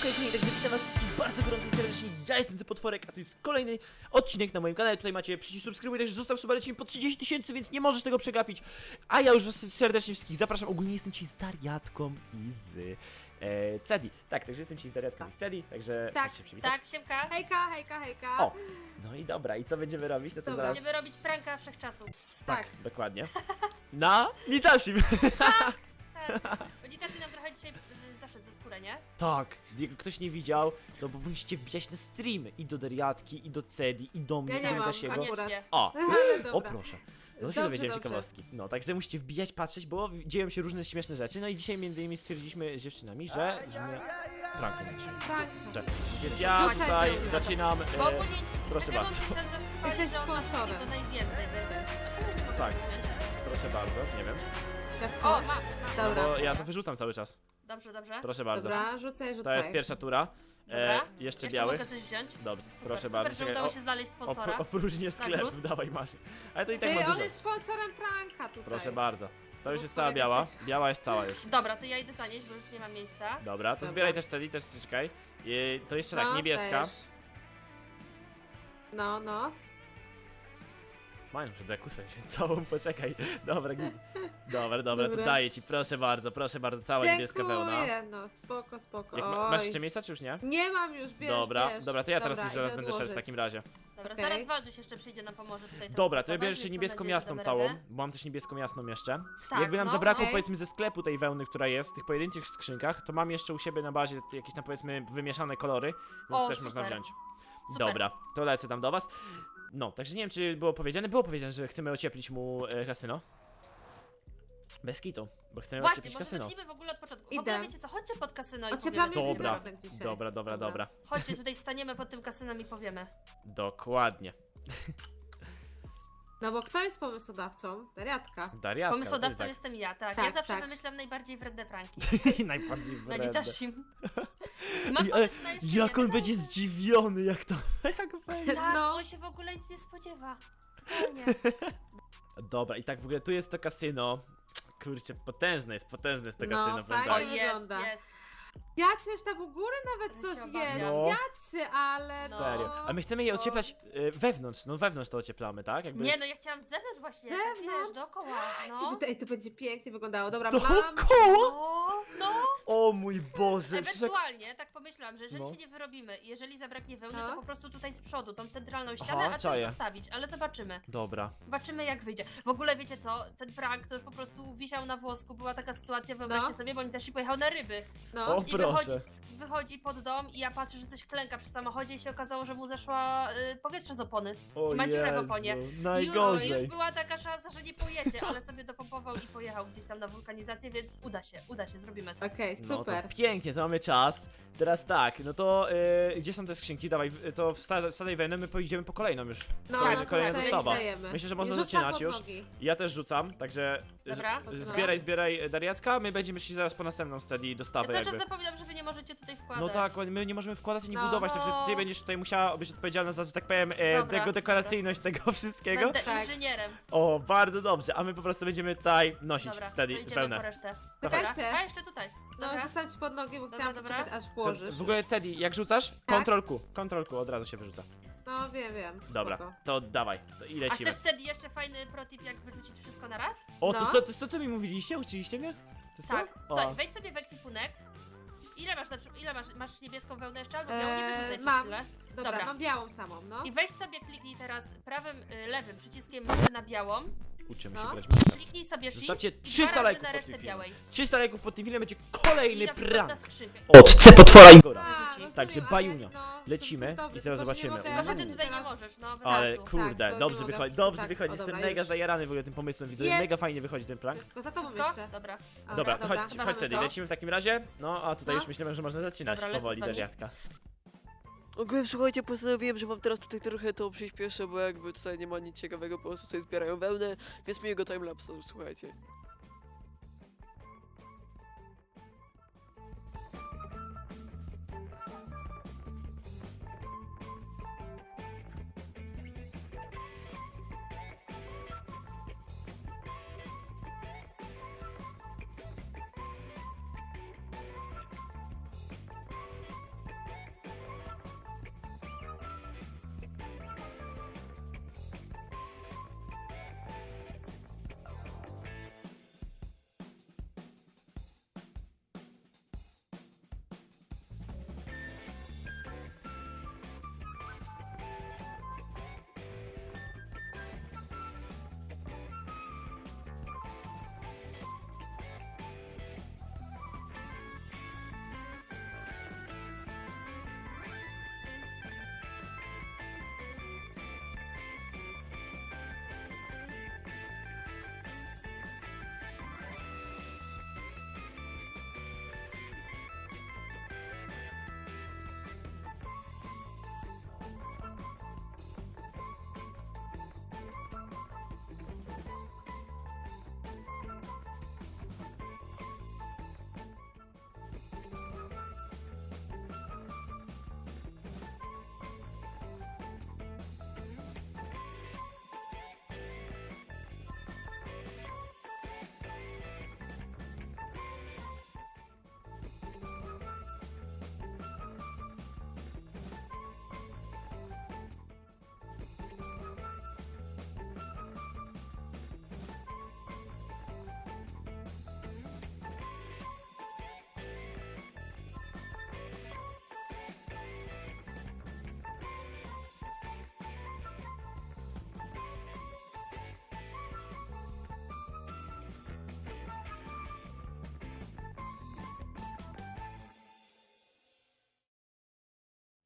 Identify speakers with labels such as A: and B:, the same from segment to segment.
A: Okej, okay, także witam was wszystkich bardzo gorąco i serdecznie. Ja jestem Cepotworek, a to jest kolejny odcinek na moim kanale. Tutaj macie przycisk subskrybuj, także zostaw suba, lecimy po 30 tysięcy, więc nie możesz tego przegapić. A ja już was serdecznie wszystkich zapraszam. Ogólnie jestem ci z Dariatką i z e, Cedi. Tak, także jestem ci z Dariatką i z Cedi, także
B: Tak,
A: możecie się przywitać.
C: Tak, siemka.
B: Hejka, hejka, hejka.
A: O, no i dobra, i co będziemy robić? No to
B: Dobra.
A: zaraz...
C: Będziemy robić pranka wszechczasów.
A: Tak,
B: tak.
A: dokładnie. Na Nitashim.
C: Tak. Oni też nam trochę dzisiaj nie?
A: Tak, jak ktoś nie widział, to musicie wbijać na streamy i do Dariatki, i do Cedi, i do mnie,
B: Ja nie
A: i do
B: mam,
A: Dasiego.
B: koniecznie.
A: O,
B: Ale
A: o
B: dobra.
A: proszę. No to się
B: Dobrze,
A: dowiedziałem
B: dobrze.
A: ciekawostki. No, także musicie wbijać, patrzeć, bo dzieją się różne śmieszne rzeczy. No i dzisiaj między innymi stwierdziliśmy z dziewczynami, że prankę dzisiaj.
B: Tak.
A: Że- Więc ja tutaj zaczynam...
C: Bo
A: E,
C: ogólnie
A: proszę bardzo.
B: Jesteś
C: że nas
B: sponsorem.
C: to najwięcej. więc-
A: Tak. proszę bardzo, nie wiem.
B: O,
C: O, ma, ma.
A: No
B: dobra.
A: bo ja to wyrzucam cały czas.
C: Dobrze, dobrze.
A: Proszę bardzo.
B: Dobra, rzucaj,
A: To
B: rzucaj.
A: jest pierwsza tura. E,
C: Dobra.
A: jeszcze białych.
C: mogę coś wziąć?
A: Dobrze,
C: Super,
A: proszę
C: super,
A: bardzo.
C: że
A: Czekaj,
C: udało
A: o,
C: się znaleźć sponsora.
A: op- opróżnię sklep,
C: Nagród?
A: dawaj masz. Ale to i tak
B: Ty,
A: ma
B: on
A: dużo.
B: jest sponsorem pranka tutaj.
A: Proszę bardzo. To już
B: No,
A: jest cała biała. Biała jest cała już.
C: Dobra, to ja idę zanieść, bo już nie ma miejsca.
A: Dobra, to
B: Dobra.
A: zbieraj też celi, też czekaj. I to jeszcze tak,
B: No,
A: niebieska.
B: też. No, no.
A: Mają przed dekusem się całą, poczekaj. Dobra, git. Dobra, dobra, to
B: Dobra.
A: daję ci, proszę bardzo, proszę bardzo, cała niebieska wełna.
B: Dziękuję, no spoko, spoko.
A: Jak ma,
B: Oj.
A: masz jeszcze miejsca, czy już nie?
B: Nie mam już, bierz,
A: dobra,
B: bierz.
A: dobra, to ja teraz
B: Dobra,
A: już zaraz będę szedł w
B: odłożyć.
A: takim razie.
C: Dobra,
B: Okej.
C: zaraz Waldus jeszcze przyjdzie nam pomoże tutaj.
A: Dobra, to ja
C: transportować,
A: biorę jeszcze
C: więc mam
A: niebieską
C: nadzieję, że
A: jasną
C: damy
A: całą,
C: radę.
A: bo mam też niebieską jasną jeszcze.
C: Tak,
A: Jakby nam
C: no,
A: zabrakło
B: okej.
A: powiedzmy ze sklepu tej wełny, która jest, w tych pojedynczych skrzynkach, to mam jeszcze u siebie na bazie jakieś tam powiedzmy wymieszane kolory, więc
C: O,
A: też
C: super.
A: można wziąć.
C: Super.
A: Dobra, to lecę tam do was. No, także nie wiem, czy było powiedziane. Było powiedziane, że chcemy ocieplić mu e, kasyno. Bez kitu, bo chcemy
C: Właśnie,
A: ocieplić
C: może
A: kasyno.
C: zacznijmy w ogóle od początku. W
B: Idę.
C: ogóle wiecie co, chodźcie pod kasyno i
B: Ocieplamy
C: powiemy.
A: Dobra,
B: wizerunek dzisiaj.
A: dobra, dobra, dobra.
C: Chodźcie, tutaj staniemy pod tym kasynem i powiemy.
A: Dokładnie.
B: No bo kto jest pomysłodawcą? Dariatka.
A: Dariatka.
C: Pomysłodawcą
A: tak.
C: jestem ja, tak. ja
B: Tak,
C: zawsze
B: tak.
C: wymyślam najbardziej wredne pranki.
A: Najbardziej
C: Na
A: wredne.
C: Nitashim. I
A: ale
C: pomysł na jeszcze
A: Jak on
C: jeden.
A: będzie zdziwiony, jak to... Jak.
C: Tak,
B: No.
C: on się w ogóle nic nie spodziewa. Totalnie.
A: Dobra, i tak w ogóle tu jest to kasyno. Kurczę, potężne jest, potężne jest to
B: No,
A: kasyno, powiem
B: fajnie.
C: O
A: tak.
C: jest,
B: wygląda.
C: jest.
B: Jacie, już tam u góry nawet coś
C: się
B: jest.
C: obawiam.
A: No.
B: Jacie, ale no.
A: Serio. A my chcemy je
B: no.
A: ocieplać e, wewnątrz, no wewnątrz to ocieplamy, tak? Jakby...
C: Nie no, ja chciałam z zewnątrz właśnie, tak
B: Zewnątrz?
C: wiesz, dookoła, no.
B: Ej, to będzie pięknie wyglądało. Dobra,
A: Dookoła?
B: mam.
C: No, no.
A: O mój Boże, przecież jak...
C: Ewentualnie, tak pomyślałam, że jeżeli
A: No.
C: się nie wyrobimy, jeżeli zabraknie wełny,
B: No.
C: to po prostu tutaj z przodu, tą centralną ścianę,
A: Aha,
C: a
A: czaję.
C: to zostawić, ale zobaczymy.
A: Dobra.
C: Zobaczymy jak wyjdzie. W ogóle wiecie co, ten prank to już po prostu wisiał na włosku, była taka sytuacja, wyobraźcie
B: No.
C: sobie, bo oni też i pojechał na ryby.
B: No.
A: O,
C: I wychodzi,
A: proszę.
C: Wychodzi pod dom i ja patrzę, że coś klęka przy samochodzie i się okazało, że mu zeszła y, powietrze z opony.
A: O
C: I ma dziurę w
A: Jezu,
C: oponie. I już,
A: najgorzej.
C: już była taka szansa, że nie pojedzie, ale sobie dopompował i pojechał gdzieś tam na wulkanizację, więc uda się, uda się, zrobimy to.
B: Okej,
A: No
B: super.
A: to pięknie, to mamy czas. Teraz tak, no to e, gdzie są te skrzynki? Dawaj, w- to wsta- wsadzaj wełnę, my pojedziemy po kolejną już.
B: No,
A: Kolejna-
B: no
A: kolejna dostawa.
B: dajemy.
A: Myślę, że można
B: rzucam
A: zaczynać
B: pod
A: już.
B: nogi.
A: Ja też rzucam, także
C: Dobra,
A: z-
C: dobra.
A: zbieraj, zbieraj e, Dariatka, my będziemy szli zaraz po następną steady
C: Ja
A: dostawę
C: cały czas zapominam, że wy nie możecie tutaj wkładać.
A: No tak, my nie możemy wkładać ani
B: No.
A: budować, także ty będziesz tutaj musiała być odpowiedzialna za, że tak powiem, e,
C: Dobra,
A: tego dekoracyjność tego wszystkiego.
C: Będę
B: Tak.
C: inżynierem.
A: O, bardzo dobrze, a my po prostu będziemy tutaj nosić
C: Dobra, to
A: steady
C: idziemy po
A: pełne.
C: resztę.
A: Dawaj.
C: Dobra. A, jeszcze tutaj.
B: No,
C: Dobra.
B: rzucam ci pod nogi, bo
C: Dobra,
B: chciałam
C: dobra.
B: poczekać, aż
A: To
B: włożysz.
A: w ogóle Cedi, jak rzucasz? Control Q, Control Q od razu się wyrzuca.
B: No, wiem, wiem.
A: Dobra,
B: Spoko.
A: to dawaj, to i
C: A
A: lecimy.
C: chcesz Cedi jeszcze fajny protip, jak wyrzucić wszystko na raz?
A: O, to
B: No.
A: co, to jest to, co mi mówiliście? Uczyliście mnie? To jest
C: Tak.
A: to?
C: Słuchaj, wejdź sobie w ekwipunek. Ile masz na przykład, ile masz, masz niebieską wełnę jeszcze albo białą? Nie
B: Eee, mam. Dobra,
C: Dobra.
B: mam białą samą, no.
C: I weź sobie, kliknij teraz prawym, y, lewym przyciskiem myszy na białą.
A: Uczymy
B: No.
A: się grać.
C: Kliknij sobie shift
A: Zostawcie
C: i
A: 300
C: dwa razy
A: lajków
C: na
A: pod
C: resztę
A: tym filmem.
C: białej.
A: 300 lajków pod tym filmem będzie
C: I
A: kolejny
C: na przykład na
A: prank.
C: skrzynkę.
A: Od C potwora Igora.
B: A.
A: Także
B: rozumiem,
A: bajunia.
B: no,
A: Lecimy
B: to
A: i zaraz zobaczymy.
B: mogę
C: Tylko, że ty tutaj nie
B: teraz-
C: możesz, no bez
A: Ale
C: żartu.
A: kurde,
B: Tak, bo
A: dobrze wychodzi, dobrze
B: Tak,
A: wychodzi.
B: o,
A: Jestem
B: dobra,
A: mega
B: już.
A: zajarany w ogóle tym pomysłem. Widzę, że
B: Jest.
A: mega fajnie wychodzi ten
B: To jest tylko za tobą
C: Wszystko?
B: jeszcze.
C: Dobra.
A: Dobra, to chodź, chodź
B: to.
A: lecimy w takim razie. No, a tutaj
B: No.
A: już myślałem, że można zaczynać
C: Dobra, lecę
A: powoli
C: z wami.
A: Dariatka.
D: Ogólnie słuchajcie, postanowiłem, że wam teraz tutaj trochę to przyspieszę, bo jakby tutaj nie ma nic ciekawego, po prostu tutaj zbierają wełnę, więc miłego timelapsa, słuchajcie.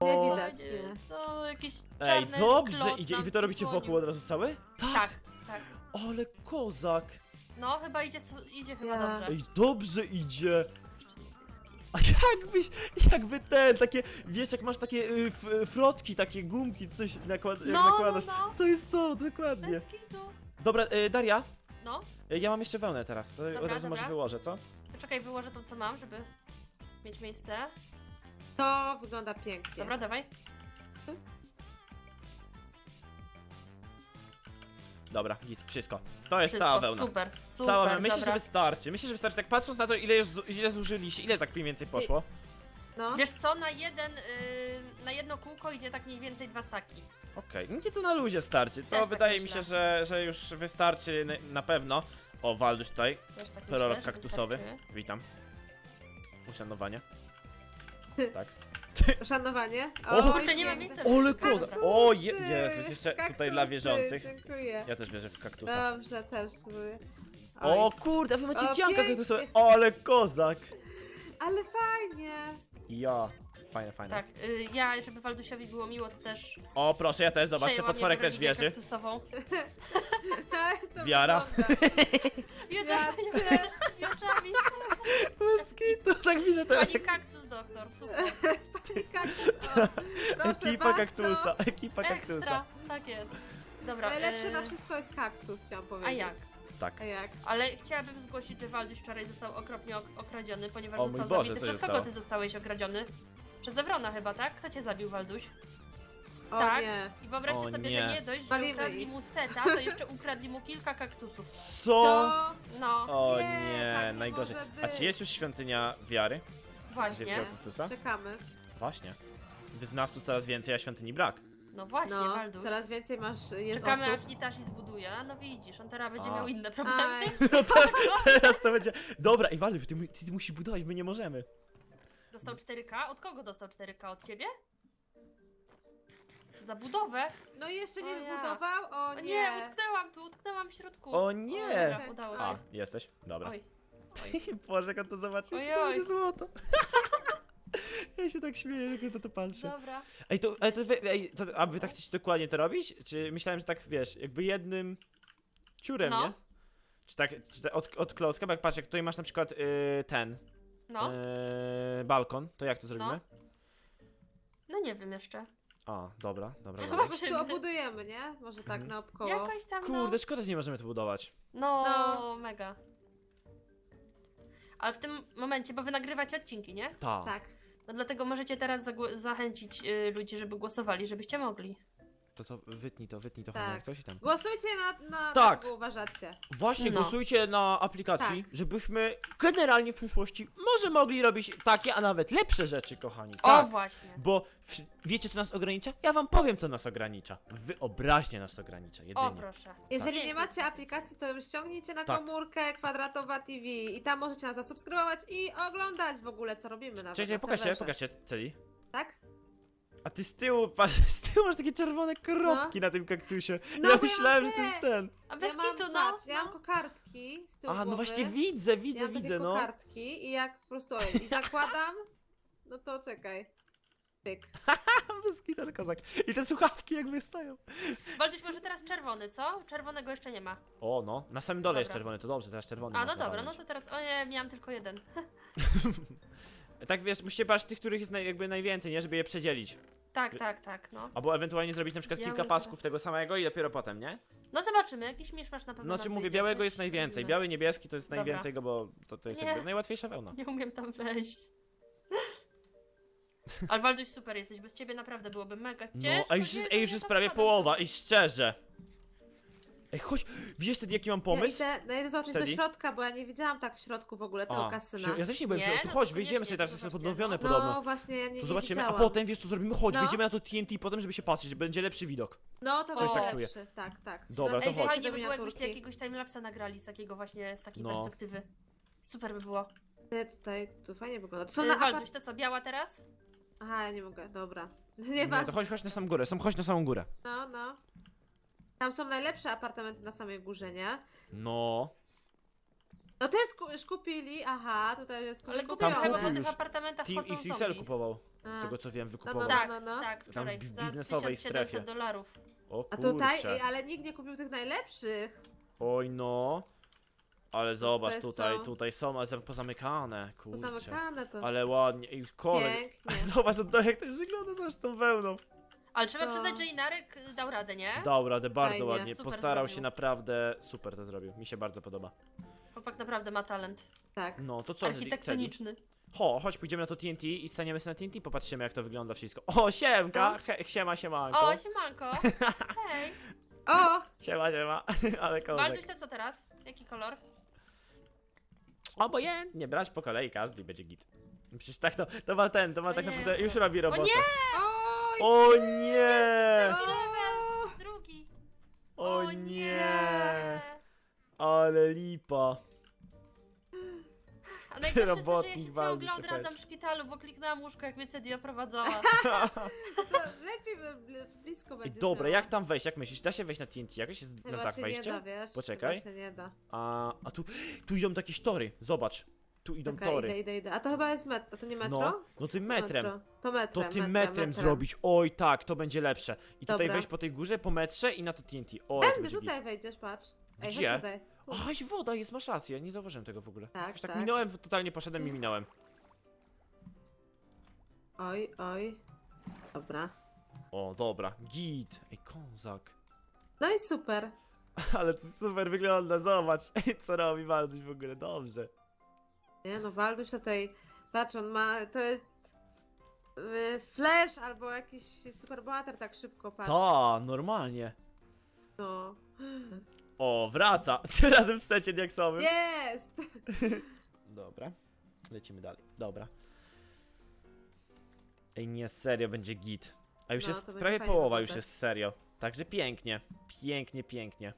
B: Nie widać,
C: nie. To jakiś
A: Ej,
C: czarny
A: dobrze
C: kloc
A: idzie. I
C: nam
A: wy to robicie
C: przysłonił.
A: wokół od razu cały?
C: Tak, tak.
A: Ale kozak.
C: No, chyba idzie, s- idzie chyba
B: Ja.
C: dobrze.
A: Ej, dobrze idzie. A jakbyś, jakby ten, takie, wiesz, jak masz takie y, f, y, frotki, takie gumki, coś nakład, jak
C: No, no,
A: nakładasz.
C: no.
A: To jest to, dokładnie.
C: Bez kitu.
A: Dobra, y, Daria,
C: No,
A: y, ja mam jeszcze wełnę teraz, to od
C: Dobra,
A: razu może
C: dobra.
A: wyłożę, co?
C: to czekaj, wyłożę to, co mam, żeby mieć miejsce.
B: To wygląda pięknie.
C: Dobra, dawaj.
A: Dobra, git, wszystko. To jest
C: Wszystko,
A: cała wełna.
C: super, super,
A: Cała wełna. Myślę,
C: dobra.
A: że wystarczy. Myślę, że wystarczy. Tak patrząc na to, ile, już zu- ile zużyliście, ile tak mniej więcej poszło?
B: No.
C: Wiesz co, na jeden, y, na jedno kółko idzie tak mniej więcej dwa staki.
A: Okej, okay. to na luzie starczy. To
C: Też tak
A: wydaje mi
C: myślę.
A: się, że, że już wystarczy na, na pewno. O, Walduś tutaj,
C: Też tak
A: prorok
C: że
A: kaktusowy.
C: wystarczy.
A: Witam. Uszanowanie. Tak.
B: Szanowanie.
A: O,
C: kurczę, nie ma
B: piękne.
C: miejsca.
A: Ole koza! O, je, Jezus,
B: Kaktusy,
A: jeszcze tutaj
B: kaktusy,
A: dla wierzących.
B: Dziękuję.
A: Ja też wierzę w kaktusa.
B: Dobrze, też. Oj.
A: O kurde, wy macie
B: O,
A: dzianka
B: pięknie.
A: kaktusowe. Ale kozak!
B: Ale fajnie.
A: Ja. Fajne, fajne.
C: Tak, y, ja, żeby Waldusiowi było miło, to też
A: O, proszę, ja też, zobaczcie,
C: przejęłam
A: potworek
C: jego
A: też
C: religię
A: wierzy.
C: kaktusową.
B: To
A: Wiara.
B: wygląda.
C: Wiedzę,
B: Ja
C: ja oczami.
A: Bez kitu, tak widzę teraz.
C: Pani kaktus doktor, super.
B: Kaktus, o, proszę
A: Ekipa
B: bardzo.
A: kaktusa, ekipa kaktusa.
C: Ekstra, tak jest. Dobra,
B: Najlepsze
C: y,
B: na wszystko jest kaktus, chciałam powiedzieć.
C: A jak?
A: Tak.
B: A jak?
C: Ale chciałabym zgłosić, że Walduś wczoraj został okropnie ok okradziony, ponieważ
A: O mój
C: został
A: Boże,
C: zabity.
A: co się
C: Przez kogo
A: stało?
C: ty zostałeś okradziony? Przez Ewrona chyba, tak? Kto cię zabił, Walduś?
B: O
C: Tak.
B: nie.
C: I wyobraźcie
A: O
C: sobie,
A: nie.
C: że nie dość, że
B: Palimy
C: ukradli
B: ich.
C: mu seta, to jeszcze ukradli mu kilka kaktusów.
A: Co?
B: To...
C: No,
A: O
B: Nie,
A: nie,
B: tak nie
A: najgorzej.
B: może
A: A czy jest już świątynia wiary?
C: właśnie.
A: Wielkiego kaktusa?
B: Czekamy.
A: Właśnie. Wyznawców coraz więcej, a świątyni brak.
C: No właśnie,
B: No, coraz więcej masz, jest
C: Czekamy
B: osób.
C: aż Itachi zbuduje, a no widzisz, on teraz będzie
A: A.
C: miał inne problemy.
B: Aj,
A: No teraz, teraz to będzie... Dobra, i Walduś, ty, mu- ty, ty musisz budować, my nie możemy.
C: Dostał 4K? Od kogo dostał 4K? Od ciebie? Za budowę?
B: no i jeszcze nie
C: O ja.
B: wybudował? O
C: O
B: nie.
C: nie, utknęłam tu, utknęłam w środku.
A: O nie!
C: Dobra, udało
A: A,
C: się.
A: jesteś? Dobra.
C: Oj.
A: Boże, jak on to zobaczy,
C: Oj,
A: to będzie złoto. ja się tak śmieję, jak na to patrzę.
C: Dobra.
A: Ej, to, ej, to, wy, ej, to, a wy tak chcecie dokładnie to robić? Czy myślałem, że tak, wiesz, jakby jednym ciurem,
C: No.
A: nie? Czy tak, czy tak od, od klocka, bo jak patrz, jak tutaj masz na przykład y, ten,
C: No.
A: y, balkon, to jak to zrobimy?
C: No nie wiem jeszcze.
A: A, dobra, dobra,
C: Co?
A: dobra.
B: Po prostu obudujemy, nie? Może tak
A: Mhm.
B: naokoło.
C: Jakoś tam no.
A: Kurde, szkoda, że nie możemy to budować.
C: No,
B: No.
C: mega. Ale w tym momencie, bo wy nagrywacie odcinki, nie?
A: Ta.
B: Tak.
C: No dlatego możecie teraz zagło- zachęcić y, ludzi, żeby głosowali, żebyście mogli.
A: To to wytnij to, wytnij to,
B: Tak.
A: tak. jak coś i tam.
B: Głosujcie na, na
A: Tak.
B: uważacie.
A: Właśnie,
C: No.
A: głosujcie na aplikacji,
B: Tak.
A: żebyśmy generalnie w przyszłości może mogli robić takie, a nawet lepsze rzeczy, kochani.
C: O,
A: Tak.
C: właśnie.
A: Bo w, wiecie, co nas ogranicza? Ja wam powiem, co nas ogranicza. Wyobraźnie nas ogranicza,
C: O,
A: jedynie.
C: proszę.
B: Jeżeli
C: Pięknie.
B: nie macie aplikacji, to ściągnijcie na
A: Tak.
B: komórkę Kwadratowa TV i tam możecie nas zasubskrybować i oglądać w ogóle, co robimy na
A: Cześć,
B: na
A: pokaż się,
B: serwerze.
A: pokaż się, Celi.
B: Tak?
A: A ty z tyłu, patrz, z tyłu masz takie czerwone kropki na tym kaktusie.
B: No,
A: ja
B: bo ja
A: myślałem, że to jest
B: te.
A: ten.
C: A bez
B: ja mam,
C: kitu, no.
B: patrz, ja mam
C: no.
B: kokardki z tyłu
A: A, no
B: głowy.
A: właśnie widzę,
B: ja
A: widzę,
B: mam
A: widzę,
B: takie
A: no.
B: kokardki i jak po prostu, oj, i zakładam, no to czekaj. Pyk.
A: Bez gitar kozak. I te słuchawki jak wystają.
C: Walczyć może teraz czerwony, co? Czerwonego jeszcze nie ma.
A: O, no, na samym dole jest
C: Dobra.
A: czerwony, to dobrze, teraz czerwony
C: A, no
A: można
C: dobra, no to teraz. O nie, miałam tylko jeden.
A: Tak wiesz, musicie brać tych, których jest naj, jakby najwięcej, nie? Żeby je przedzielić.
C: Tak, tak, tak, no.
A: Albo ewentualnie zrobić na przykład
C: Ja
A: kilka
C: mówię
A: pasków tego samego i dopiero potem, nie?
C: No zobaczymy, jakiś miszmasz na pewno.
A: No
C: nam
A: czy mówię,
C: wyjdzie,
A: białego
C: coś
A: jest najwięcej.
C: zrobimy.
A: Biały, niebieski to jest
C: Dobra.
A: najwięcej go, bo to, to jest
C: Nie.
A: jakby najłatwiejsza wełna.
C: Nie umiem tam wejść. Ale Walduś super jesteś, bez ciebie naprawdę byłoby mega
A: No,
C: ciężko.
A: a już jest, ej, już jest prawie połowa i szczerze. Ej, chodź, wiesz wtedy jaki mam pomysł?
B: Ja idę, no idę zobaczyć
A: Celi?
B: do środka, bo ja nie widziałam tak w środku w ogóle tego
A: A,
B: kasyna.
A: wsi- ja też nie byłem
C: Nie,
A: w środku.
C: no
A: Chodź,
C: to
A: wyjdziemy
C: koniecznie,
A: sobie teraz,
C: to
A: jest
C: zobaczcie,
A: podnowione
C: no.
A: podobno.
B: No właśnie, ja nie,
A: To
B: nie
A: zobaczymy, a
B: widziałam.
A: potem wiesz co zrobimy? Chodź,
B: No.
A: wyjdziemy na to TNT potem, żeby się patrzeć, że będzie lepszy widok.
B: No to
C: Coś
B: będzie
C: tak
A: czuję.
B: lepszy, Tak, tak.
A: Dobra, to
C: Ej,
A: chodź.
C: fajnie by było, jakbyście jakiegoś timelapsa nagrali z takiego właśnie, z takiej
A: No.
C: perspektywy. Super by było.
B: Ty Tutaj, tu fajnie wygląda. To są
C: Y,
B: na
C: Walduś,
B: apart...
C: to co, biała teraz?
B: Aha, ja nie mogę, dobra. Nie
A: Nie, to chodź, chodź na samą górę, sam chodź na samą górę.
B: No, no. Tam są najlepsze apartamenty na samej górze, nie?
A: No.
B: No ku- już kupili, aha, tutaj jest
C: Ale
B: kupione.
C: kupił
A: Tam
C: chyba po
A: kupił
C: tych
A: już.
C: apartamentach
A: Team
C: chodzą
A: XXL
C: zombie.
A: kupował. z tego co wiem,
B: No,
A: wykupował.
B: no,
C: Tak,
B: no, no.
C: tak, wczoraj.
A: w
C: za
A: biznesowej
C: 1700
A: strefie.
C: dolarów.
A: O
B: A tutaj,
A: kurczę.
B: ale nikt nie kupił tych najlepszych.
A: Oj no. Ale zobacz,
B: Te
A: tutaj,
B: są-
A: tutaj są ale pozamykane, kurczę.
B: Pozamykane to.
A: Ale ładnie, i kolor.
B: Pięknie.
A: Zobacz, to jak to wygląda, zobacz z tą wełną.
C: Ale trzeba
B: To-
C: przyznać, że Inarek y, dał radę, nie?
A: Dał radę, bardzo
B: Fajnie.
A: ładnie.
C: Super
A: Postarał
C: zrobił.
A: się naprawdę, super to zrobił. Mi się bardzo podoba.
C: Chłopak naprawdę ma talent.
B: Tak.
A: No, to co?
C: Architektoniczny.
A: Ho, chodź, pójdziemy na to TNT i staniemy sobie na TNT, popatrzymy jak to wygląda wszystko. O, siemka!
B: No.
A: He, siema, siemanko.
C: O, siemanko. Hej.
B: O!
A: Siema, siema. Ale kozak.
C: Walduś, to co teraz? Jaki kolor?
A: Obojętnie, brać po kolei, każdy będzie git. Przecież tak to, to ma ten, to ma
C: O
A: tak
C: nie.
A: naprawdę, już robi robotę.
C: nie!
B: Oj!
A: O nie!
C: Trzeci level! Drugi!
A: O nie! Ale lipa.
C: A najgorsze jest to, że ja
A: Robotnik
C: się
A: Walduś
C: ciągle odradzam w szpitalu, bo kliknęłam łóżko, jak mnie Cedia prowadzała.
B: To lepiej by- bli- blisko będzie.
A: dobra, jak tam wejść? Jak myślisz? Da się wejść na TNT? Jakoś jest
B: Chyba
A: na tak
B: się nie da, wiesz?
A: Poczekaj.
B: Chyba się nie da.
A: A, a tu, tu idą jakieś tory, zobacz. Tu idą
B: Czekaj,
A: tory.
B: idę, idę, idę. A to chyba jest metro, to nie metro?
A: No, no tym metrem.
B: Metro. To metrem,
A: To tym
B: metrem,
A: metrem zrobić. Oj tak, to będzie lepsze. I tutaj
B: Dobra.
A: wejść po tej górze, po metrze i na to TNT. O, to
B: Tędy,
A: będzie
B: tutaj
A: git.
B: wejdziesz, patrz. Ej,
A: Gdzie?
B: chodź tutaj.
A: Aś, woda jest, masz rację, nie zauważyłem tego w ogóle.
B: Tak,
A: Jakoś tak,
B: tak.
A: minąłem, totalnie poszedłem i minąłem.
B: Oj, oj. Dobra.
A: O, dobra, git. Ej, kozak.
B: No i super.
A: Ale to super wygląda, zobacz. Co robi Walduś w ogóle, dobrze.
B: Nie no, Walduś tutaj, patrz, on ma, to jest y, Flash albo jakiś superbohater tak szybko, patrz.
A: Ta, normalnie.
B: No.
A: O, wraca. Tym razem w secie diaksowym.
B: Jest!
A: Dobra, lecimy dalej. Dobra. Ej, nie, serio, będzie git. A już
B: No,
A: jest
B: będzie
A: prawie połowa, już jest serio. Także pięknie, pięknie, pięknie.